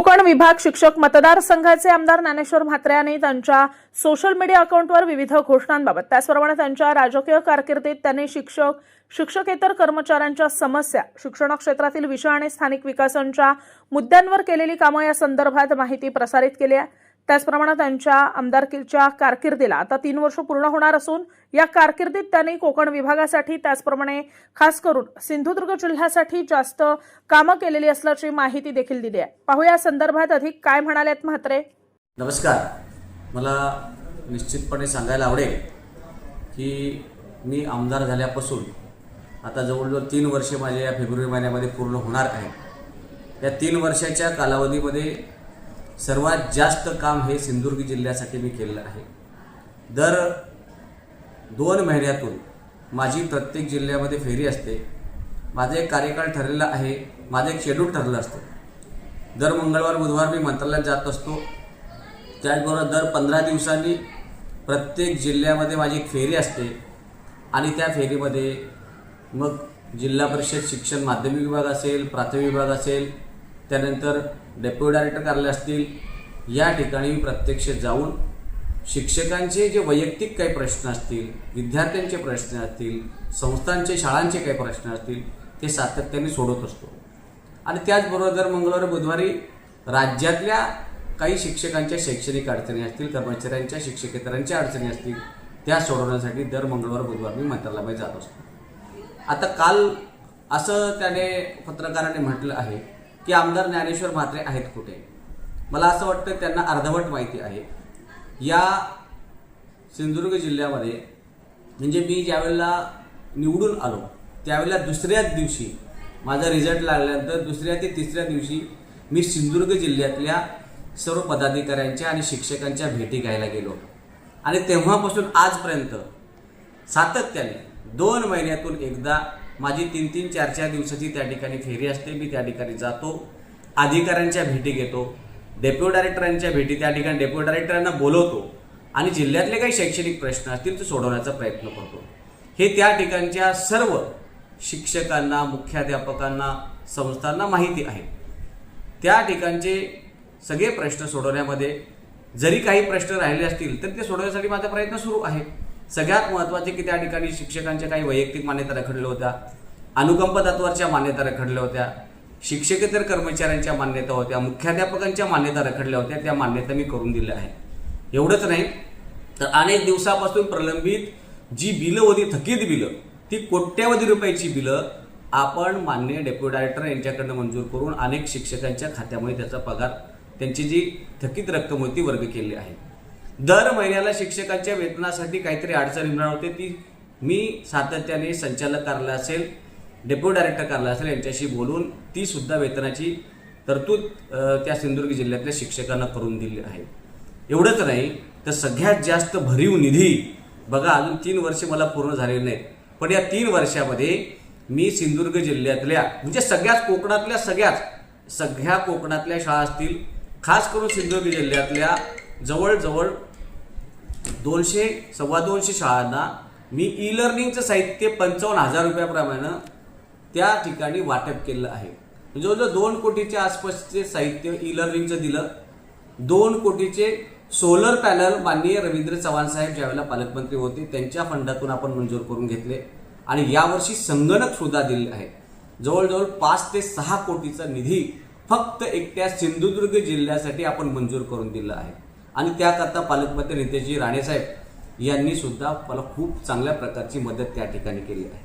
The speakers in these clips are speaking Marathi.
कोकण विभाग शिक्षक मतदारसंघाचे आमदार ज्ञानेश्वर म्हात्रे यांनी त्यांच्या सोशल मीडिया अकाउंटवर विविध घोषणांबाबत. त्याचप्रमाणे त्यांच्या राजकीय कारकिर्दीत त्यांनी शिक्षक शिक्षकेतर कर्मचाऱ्यांच्या समस्या शिक्षण क्षेत्रातील विषय आणि स्थानिक विकासांच्या मुद्द्यांवर केलेली कामं या संदर्भात माहिती प्रसारित केली आहे. त्याचप्रमाणे त्यांच्या आमदारकीच्या कारकिर्दीला आता तीन वर्ष पूर्ण होणार असून या कारकिर्दीत त्यांनी कोकण विभागासाठी त्याचप्रमाणे खास करून सिंधुदुर्ग जिल्ह्यासाठी जास्त कामं केलेली असल्याची माहिती देखील दिली आहे. पाहूया या संदर्भात अधिक काय म्हणालेत म्हात्रे. नमस्कार. मला निश्चितपणे सांगायला आवडेल की मी आमदार झाल्यापासून आता जवळजवळ तीन वर्षे माझ्या या फेब्रुवारी महिन्यामध्ये पूर्ण होणार आहे. या तीन वर्षाच्या कालावधीमध्ये सर्वात जास्त काम हे सिंधुदुर्ग जिल्ह्यासाठी मी केलेलं आहे. दर दोन महिन्यातून माझी प्रत्येक जिल्ह्यामध्ये फेरी असते. माझं एक कार्यकाळ ठरलेला आहे. माझं एक शेड्यूल ठरलं असतं. दर मंगळवार बुधवार मी मंत्रालयात जात असतो. त्याचबरोबर दर पंधरा दिवसांनी प्रत्येक जिल्ह्यामध्ये माझी एक फेरी असते. आणि त्या फेरीमध्ये मग जिल्हा परिषद शिक्षण माध्यमिक विभाग असेल प्राथमिक विभाग असेल त्यानंतर डेप्युटी डायरेक्टर कार्यालय असतील या ठिकाणी मी प्रत्यक्ष जाऊन शिक्षकांचे जे वैयक्तिक काही प्रश्न असतील विद्यार्थ्यांचे प्रश्न असतील संस्थांचे शाळांचे काही प्रश्न असतील ते सातत्याने सोडवत असतो. आणि त्याचबरोबर दर मंगळवारी बुधवारी राज्यातल्या काही शिक्षकांच्या शैक्षणिक अडचणी असतील कर्मचाऱ्यांच्या शिक्षकेतरांच्या अडचणी असतील त्या सोडवण्यासाठी दर मंगळवार बुधवार मी मंत्रालयामध्ये जात असतो. आता काल असं त्याने पत्रकाराने म्हटलं आहे की आमदार ज्ञानेश्वर म्हात्रे आहेत कुठे? मला असं वाटतं त्यांना अर्धवट माहिती आहे. या सिंधुदुर्ग जिल्ह्यामध्ये म्हणजे मी ज्यावेळेला निवडून आलो त्यावेळेला दुसऱ्याच दिवशी माझा रिझल्ट लागल्यानंतर दुसऱ्या ते तिसऱ्या दिवशी मी सिंधुदुर्ग जिल्ह्यातल्या सर्व पदाधिकाऱ्यांच्या आणि शिक्षकांच्या भेटी घ्यायला गेलो. आणि तेव्हापासून आजपर्यंत सातत्याने दोन महिन्यातून एकदा माझी तीन तीन चार चार दिवसाची त्या ठिकाणी फेरी असते. मी त्या ठिकाणी जातो. अधिकाऱ्यांच्या भेटी घेतो. डेप्युटी डायरेक्टरांच्या भेटी त्या ठिकाणी डेप्युटी डायरेक्टरांना बोलवतो. आणि जिल्ह्यातले काही शैक्षणिक प्रश्न असतील ते सोडवण्याचा प्रयत्न करतो. हे त्या ठिकाणच्या सर्व शिक्षकांना मुख्याध्यापकांना संस्थांना माहिती आहे. त्या ठिकाणचे सगळे प्रश्न सोडवण्यामध्ये जरी काही प्रश्न राहिले असतील तर ते सोडवण्यासाठी माझा प्रयत्न सुरू आहे. सगळ्यात महत्त्वाचे की त्या ठिकाणी शिक्षकांच्या काही वैयक्तिक मान्यता रखडल्या होत्या? अनुकंप तत्वाच्या मान्यता रखडल्या होत्या. शिक्षकेतर कर्मचाऱ्यांच्या मान्यता होत्या मुख्याध्यापकांच्या मान्यता रखडल्या होत्या त्या मान्यता मी करून दिल्या आहेत. एवढंच नाही तर अनेक दिवसापासून प्रलंबित जी बिलं होती थकीत बिलं ती कोट्यावधी रुपयाची बिलं आपण मान्य डेप्युटी डायरेक्टर यांच्याकडनं मंजूर करून अनेक शिक्षकांच्या खात्यामध्ये त्याचा पगार त्यांची जी थकीत रक्कम होती वर्ग केली आहे. दर महिन्याला शिक्षकांच्या वेतनासाठी काहीतरी अडचण निर्माण होते ती मी सातत्याने संचालक कार्यालय असेल डेप्युटी डायरेक्टर कार्यालय असेल यांच्याशी बोलून ती सुद्धा वेतनाची तरतूद त्या सिंधुदुर्ग जिल्ह्यातल्या शिक्षकांना करून दिली आहे. एवढंच नाही तर सगळ्यात जास्त भरीव निधी बघा अजून तीन वर्ष मला पूर्ण झालेले नाहीत पण या तीन वर्षामध्ये मी सिंधुदुर्ग जिल्ह्यातल्या म्हणजे सगळ्याच कोकणातल्या सगळ्याच सगळ्या कोकणातल्या शाळा असतील खास करून सिंधुदुर्ग जिल्ह्यातल्या जवळजवळ दोनशे सव्वा दोनशे शाळांना मी ई लर्निंगचं साहित्य पंचावन्न हजार रुपयाप्रमाणे त्या ठिकाणी वाटप केलं आहे. म्हणजे जवळजवळ दोन कोटीच्या आसपासचे साहित्य ई लर्निंगचं दिलं. दोन कोटीचे सोलर पॅनल माननीय रवींद्र चव्हाण साहेब ज्यावेळेला पालकमंत्री होते त्यांच्या फंडातून आपण मंजूर करून घेतले आणि यावर्षी संगणक सुद्धा दिले आहेत जवळजवळ पाच ते सहा कोटीचा निधी फक्त एकट्या सिंधुदुर्ग जिल्ह्यासाठी आपण मंजूर करून दिला आहे. आणि त्याकरता पालकमंत्री नितेशजी राणेसाहेब यांनी सुद्धा मला खूप चांगल्या प्रकारची मदत त्या ठिकाणी केली आहे.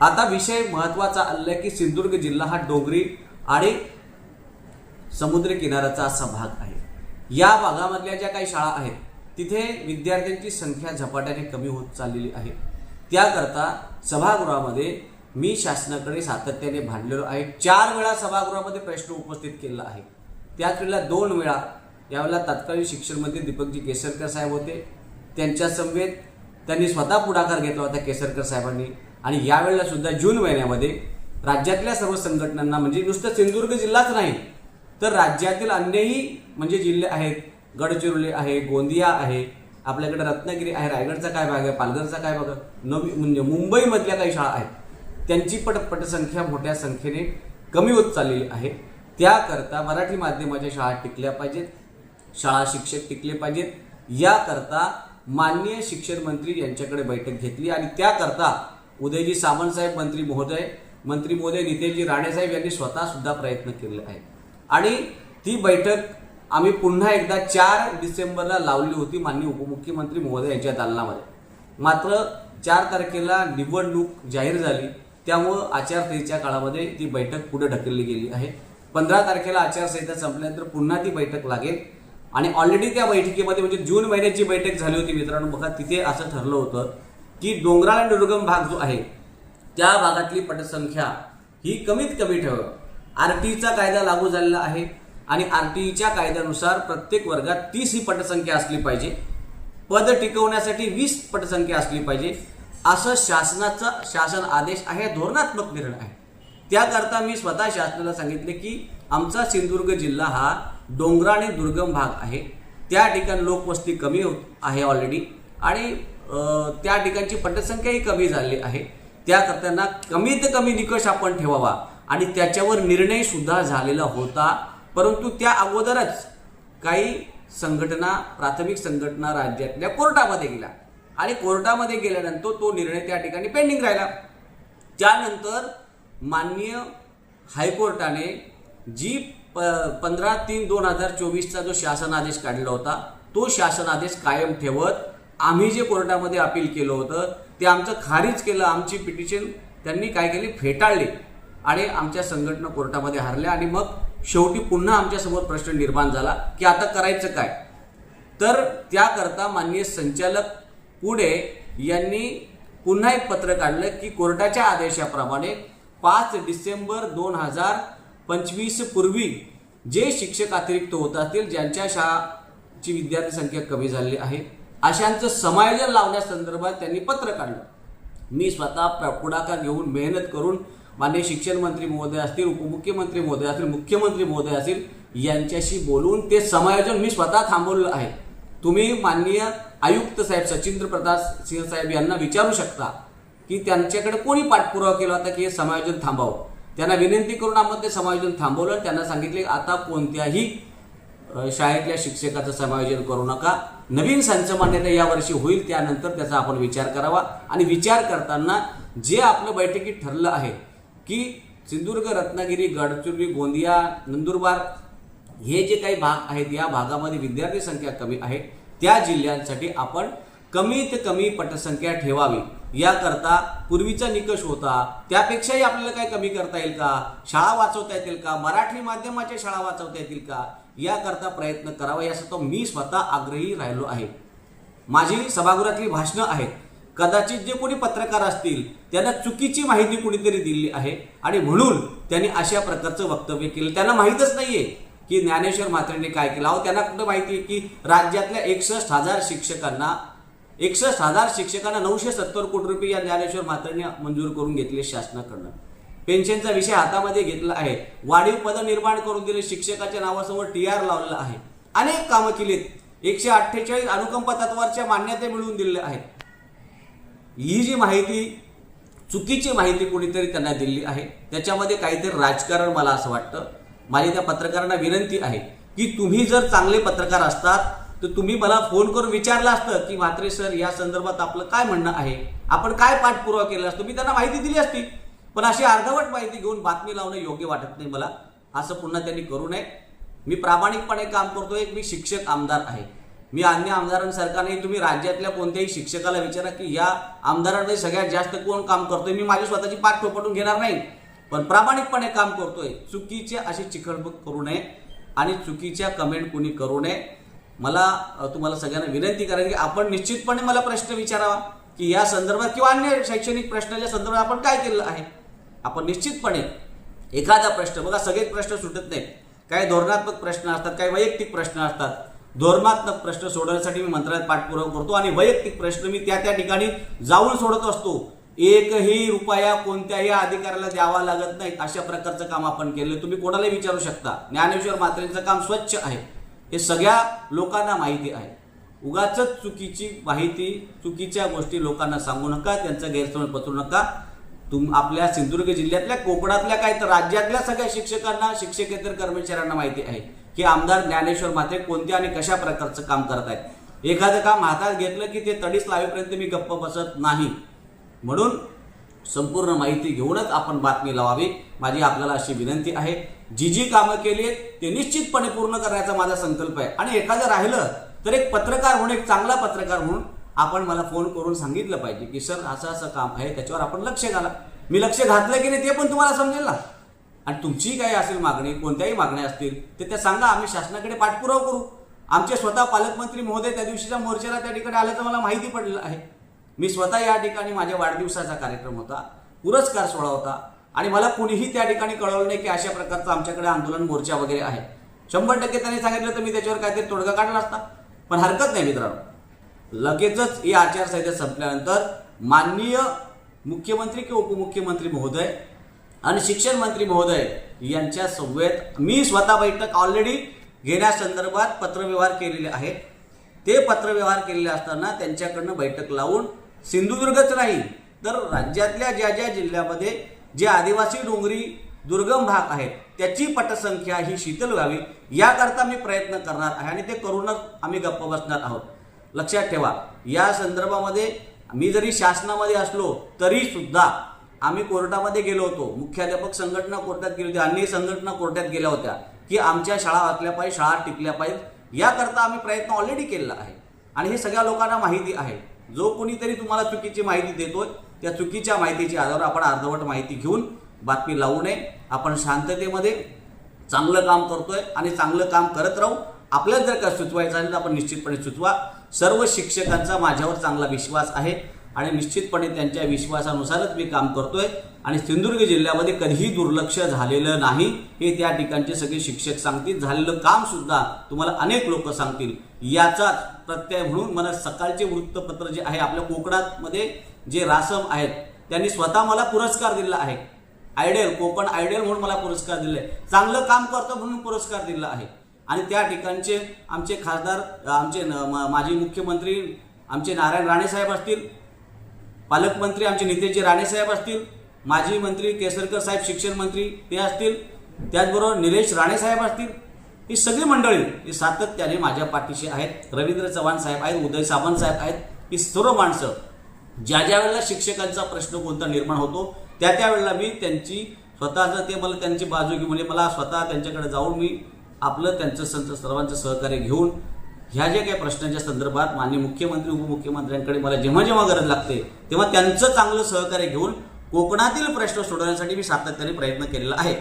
आता विषय महत्त्वाचा आलाय की सिंधुदुर्ग जिल्हा हा डोंगरी आणि समुद्र किनाऱ्याचा असा भाग आहे. या भागामधल्या ज्या काही शाळा आहेत तिथे विद्यार्थ्यांची संख्या झपाट्याने कमी होत चाललेली आहे. त्याकरता सभागृहामध्ये मी शासनाकडे सातत्याने भांडलेलो आहे. चार वेळा सभागृहामध्ये प्रश्न उपस्थित केला आहे. त्याच वेळेला दोन वेळा यावेळेला तत्कालीन शिक्षण मंत्री दीपकजी केसरकर साहेब होते. त्यांच्या समवेत त्यांनी स्वतः पुढाकार घेतला होता केसरकर साहेबांनी. आणि यावेळेला सुद्धा जून महिन्यामध्ये राज्यातल्या सर्व संघटनांना म्हणजे नुसतं सिंधुदुर्ग जिल्हाच नाही तर राज्यातील अन्यही म्हणजे जिल्हे आहेत गडचिरोली आहे गोंदिया आहे आपल्याकडे रत्नागिरी आहे रायगडचा काय भाग आहे पालघरचा काय भाग आहे नवी म्हणजे मुंबईमधल्या काही शाळा आहेत त्यांची पट पटसंख्या मोठ्या संख्येने कमी होत चाललेली आहे. त्याकरता मराठी माध्यमाच्या शाळा टिकल्या पाहिजेत. शाळा शिक्षक टिकले पाहिजेत. याकरता माननीय शिक्षण मंत्री यांच्याकडे बैठक घेतली आणि त्याकरता उदयजी सामंतसाहेब मंत्री महोदय मंत्री महोदय नितेशजी राणेसाहेब यांनी स्वतः सुद्धा प्रयत्न केले आहेत. आणि ती बैठक आम्ही पुन्हा एकदा चार डिसेंबरला लावली होती माननीय उपमुख्यमंत्री महोदय यांच्या दालनामध्ये. मात्र चार तारखेला निवडणूक जाहीर झाली. त्यामुळं आचारसंहितेच्या काळामध्ये ती बैठक पुढे ढकलली गेली आहे. पंधरा तारखेला आचारसंहिता संपल्यानंतर पुन्हा ती बैठक लागेल. आणि ऑलरेडी त्या बैठकीमध्ये म्हणजे जून महिन्याची बैठक झाली होती मित्रांनो बघा तिथे असं ठरलं होतं की डोंगराळ आणि दुर्गम भाग जो आहे त्या भागातली पटसंख्या ही कमीत कमी ठेव आर टीचा कायदा लागू झालेला आहे आणि आर टीच्या कायद्यानुसार प्रत्येक वर्गात तीस ही पटसंख्या असली पाहिजे. पद टिकवण्यासाठी वीस पटसंख्या असली पाहिजे. असं शासनाचा शासन आदेश आहे धोरणात्मक निर्णय आहे. त्याकरता मी स्वतः शासनाला सांगितले की आमचा सिंधुदुर्ग जिल्हा हा डोंगराने दुर्गम भाग आहे. त्या ठिकाणी लोकवस्ती कमी होत आहे ऑलरेडी आणि त्या ठिकाणची पटसंख्याही कमी झाली आहे. त्याकरताना कमीत कमी निकष आपण ठेवावा. आणि त्याच्यावर निर्णयसुद्धा झालेला होता. परंतु त्या अगोदरच काही संघटना प्राथमिक संघटना राज्यातल्या कोर्टामध्ये गेल्या. आणि कोर्टामध्ये गेल्यानंतर तो निर्णय त्या ठिकाणी पेंडिंग राहिला. त्यानंतर माननीय हायकोर्टाने जी प पंधरा तीन दोन हजार चोवीसचा जो शासन आदेश काढला होता तो शासन आदेश कायम ठेवत आम्ही जे कोर्टामध्ये अपील केलं होतं ते आमचं खारिज केलं आमची पिटिशन त्यांनी काय केली? फेटाळली आणि आमच्या संघटना कोर्टामध्ये हरल्या आणि मग शेवटी पुन्हा आमच्यासमोर प्रश्न निर्माण झाला की आता करायचं काय? तर त्याकरता माननीय संचालक पुढे यांनी पुन्हा एक पत्र काढलं की कोर्टाच्या आदेशाप्रमाणे पाच डिसेंबर दोन हजार पंचवीस पूर्वी जे शिक्षक अतिरिक्त होत असतील ज्यांच्या शाळाची विद्यार्थी संख्या कमी झालेली आहे अशांचं समायोजन लावण्यासंदर्भात त्यांनी पत्र काढलं. मी स्वतः प्र- पुढाकार घेऊन मेहनत करून माननीय शिक्षण मंत्री महोदय असतील उपमुख्यमंत्री महोदय असतील मुख्यमंत्री महोदय असतील यांच्याशी बोलून ते समायोजन मी स्वतः थांबवलं आहे. तुम्ही माननीय आयुक्त साहेब सचिंद्र प्रताप सिंह साहेब यांना विचारू शकता की त्यांच्याकडे कोणी पाठपुरावा केला होता की हे समायोजन थांबावं? त्यांना विनंती करून आपण ते समायोजन थांबवलं. त्यांना सांगितले आता कोणत्याही शाळेतल्या शिक्षकाचं समायोजन करू नका. नवीन संच मान्यता यावर्षी होईल त्यानंतर त्याचा आपण विचार करावा. आणि विचार करताना जे आपलं बैठकीत ठरलं आहे की सिंधुदुर्ग रत्नागिरी गडचिरोली गोंदिया नंदुरबार हे जे काही भाग आहेत या भागामध्ये विद्यार्थी संख्या कमी आहे. त्या जिल्ह्यांसाठी आपण कमीत कमी पटसंख्या ठेवावी. याकरता पूर्वीचा निकष होता. त्यापेक्षाही आपल्याला काय कमी करता येईल का? शाळा वाचवता येतील का? मराठी माध्यमाच्या शाळा वाचवता येतील का? याकरता प्रयत्न करावा यासाठी मी स्वतः आग्रही राहिलो आहे. माझी सभागृहातली भाषणं आहेत. कदाचित जे कोणी पत्रकार असतील त्यांना चुकीची माहिती कुणीतरी दिली आहे आणि म्हणून त्यांनी अशा प्रकारचं वक्तव्य केलं. त्यांना माहीतच नाहीये की ज्ञानेश्वर म्हात्रेंनी काय केलं. अहो त्यांना कुठं माहिती आहे की राज्यातल्या एकसष्ट हजार शिक्षकांना एकसष्ट हजार शिक्षकांना नऊशे सत्तर कोटी रुपये या ज्ञानेश्वर म्हात्रेंनी मंजूर करून घेतले शासनाकडनं. पेन्शनचा विषय हातामध्ये घेतला आहे. वाढीव पद निर्माण करून दिले शिक्षकाच्या नावासमोर टी आर लावलेला आहे. अनेक कामं केलीत. एकशे अठ्ठेचाळीस अनुकंप तत्वाच्या मान्यता मिळवून दिलेल्या आहेत. ही जी माहिती चुकीची माहिती कोणीतरी त्यांना दिली आहे त्याच्यामध्ये काहीतरी राजकारण मला असं वाटतं. माझी त्या पत्रकारांना विनंती आहे की तुम्ही जर चांगले पत्रकार असतात तर तुम्ही मला फोन करून विचारलं असतं की म्हात्रे सर या संदर्भात आपलं काय म्हणणं आहे? आपण काय पाठपुरावा केला असतो? मी त्यांना माहिती दिली असती. पण अशी अर्धवट माहिती घेऊन बातमी लावणं योग्य वाटत नाही मला. असं पुन्हा त्यांनी करू नये. मी प्रामाणिकपणे काम करतोय. मी शिक्षक आमदार आहे. मी अन्य आमदारांसारखा नाही तुम्ही राज्यातल्या कोणत्याही शिक्षकाला विचारा की या आमदारांमध्ये सगळ्यात जास्त कोण काम करतोय? मी माझी स्वतःची पाठ ठोपटून घेणार नाही. पण प्रामाणिकपणे काम करतोय. चुकीचे अशी चिखलबुक करू नये आणि चुकीच्या कमेंट कोणी करू नये. मला तुम्हाला सगळ्यांना विनंती करायची की आपण निश्चितपणे मला प्रश्न विचारावा की या संदर्भात किंवा अन्य शैक्षणिक प्रश्नाच्या संदर्भात आपण काय केलं आहे? आपण निश्चितपणे एखादा प्रश्न बघा सगळेच प्रश्न सुटत नाहीत. काही धोरणात्मक प्रश्न असतात काही वैयक्तिक प्रश्न असतात. धोरणात्मक प्रश्न सोडवण्यासाठी मी मंत्रालयात पाठपुरावा करतो आणि वैयक्तिक प्रश्न मी त्या त्या ठिकाणी जाऊन सोडत असतो. एकही रुपया कोणत्याही अधिकाऱ्याला द्यावा लागत नाही अशा प्रकारचं काम आपण केलं तुम्ही कोणालाही विचारू शकता. ज्ञानेश्वर मात्रेंचं काम स्वच्छ आहे. हे सगळ्या लोकांना माहिती आहे. उगाच चुकीची माहिती चुकीच्या गोष्टी लोकांना सांगू नका त्यांचा गैरसमज पसरू नका. तुम आपल्या सिंधुदुर्ग जिल्ह्यातल्या कोकणातल्या काय तर राज्यातल्या सगळ्या शिक्षकांना शिक्षकेतर कर्मचाऱ्यांना माहिती आहे की आमदार ज्ञानेश्वर म्हात्रे कोणत्या आणि कशा प्रकारचं काम करत आहेत. एखादं काम हातात घेतलं की ते तडीस लावेपर्यंत मी गप्प बसत नाही. म्हणून संपूर्ण माहिती घेऊनच आपण बातमी लावावी. माझी आपल्याला अशी विनंती आहे. जी जी कामं केली आहेत ते निश्चितपणे पूर्ण करण्याचा माझा संकल्प आहे. आणि एखादं राहिलं तर एक पत्रकार म्हणून एक चांगला पत्रकार म्हणून आपण मला फोन करून सांगितलं पाहिजे की सर असं असं काम आहे त्याच्यावर आपण लक्ष घाला. मी लक्ष घातलं की नाही ते पण तुम्हाला समजेल ना. आणि तुमची काही असेल मागणी कोणत्याही मागण्या असतील तर त्या सांगा आम्ही शासनाकडे पाठपुरावा करू. आमचे स्वतः पालकमंत्री महोदय त्या दिवशीच्या मोर्चाला त्या ठिकाणी आल्याचं मला माहिती पडलेलं आहे. मी स्वतः या ठिकाणी माझ्या वाढदिवसाचा कार्यक्रम होता पुरस्कार सोहळा होता. आणि मला कुणीही त्या ठिकाणी कळवलं नाही की अशा प्रकारचं आमच्याकडे आंदोलन मोर्चा वगैरे आहे. शंभर टक्के त्यांनी सांगितलं तर मी त्याच्यावर काहीतरी तोडगा काढला असता. पण हरकत नाही मित्रांनो. लगेचच ही आचारसंहिता संपल्यानंतर माननीय मुख्यमंत्री किंवा उपमुख्यमंत्री महोदय आणि शिक्षण मंत्री महोदय यांच्या संवेद मी स्वतः बैठक ऑलरेडी घेण्यासंदर्भात पत्रव्यवहार केलेले आहेत ते पत्रव्यवहार केलेले असताना त्यांच्याकडनं बैठक लावून सिंधुदुर्गच नाही तर राज्यातल्या ज्या ज्या जिल्ह्यामध्ये जे आदिवासी डोंगरी दुर्गम भाग आहेत त्याची पटसंख्या ही शीतल व्हावी याकरता मी प्रयत्न करणार आहे आणि ते करूनच आम्ही गप्प बसणार आहोत. लक्षात ठेवा या संदर्भामध्ये मी जरी शासनामध्ये असलो तरी सुद्धा आम्ही कोर्टामध्ये गेलो होतो. मुख्याध्यापक संघटना कोर्टात गेली होती अन्य संघटना कोर्टात गेल्या होत्या की आमच्या शाळा वाचल्या पाहिजे शाळा टिकल्या पाहिजेत याकरता आम्ही प्रयत्न ऑलरेडी केलेला आहे. आणि हे सगळ्या लोकांना माहिती आहे. जो कोणीतरी तुम्हाला चुकीची माहिती देतोय त्या चुकीच्या माहितीच्या आधारावर आपण अर्धवट माहिती घेऊन बातमी लावू नये. आपण शांततेमध्ये चांगलं काम करतोय आणि चांगलं काम करत राहू. आपल्याला जर का सुचवायचं असेल तर आपण निश्चितपणे सुचवा. सर्व शिक्षकांचा माझ्यावर चांगला विश्वास आहे आणि निश्चितपणे त्यांच्या विश्वासानुसारच मी काम करतोय आणि सिंधुदुर्ग जिल्ह्यामध्ये कधीही दुर्लक्ष झालेलं नाही. हे त्या ठिकाणचे सगळे शिक्षक सांगतील. झालेलं काम सुद्धा तुम्हाला अनेक लोक सांगतील. याचाच प्रत्यय म्हणून मला सकाळचे वृत्तपत्र जे आहे आपल्या कोकणातमध्ये जे रासम आहेत त्यांनी स्वतः मला पुरस्कार दिला आहे. आयडियल कोकण आयडियल म्हणून मला पुरस्कार दिले चांगलं काम करतो म्हणून पुरस्कार दिला आहे. आणि त्या ठिकाणचे आमचे खासदार आमचे न- माजी मुख्यमंत्री आमचे नारायण राणे साहेब असतील पालकमंत्री आमचे नितेशजी राणे साहेब असतील माजी मंत्री केसरकर साहेब शिक्षण मंत्री ते असतील त्याचबरोबर निलेश राणे साहेब असतील ही सगळी मंडळी ही सातत्याने माझ्या पाठीशी आहेत. रवींद्र चव्हाण साहेब आहेत उदय सावंत साहेब आहेत ही सर्व माणसं ज्या ज्या वेळेला शिक्षकांचा प्रश्न कोणता निर्माण होतो त्या त्या वेळेला मी त्यांची स्वतःचं ते मला त्यांची बाजू घेऊन म्हणजे मला स्वतः त्यांच्याकडे जाऊन मी आपलं त्यांचं संत सर्वांचं सहकार्य घेऊन ह्या ज्या काही प्रश्नांच्या संदर्भात माननीय मुख्यमंत्री उपमुख्यमंत्र्यांकडे मला जेव्हा जेव्हा गरज लागते तेव्हा त्यांचं चांगलं सहकार्य घेऊन कोकणातील प्रश्न सोडवण्यासाठी मी सातत्याने प्रयत्न केलेला आहे.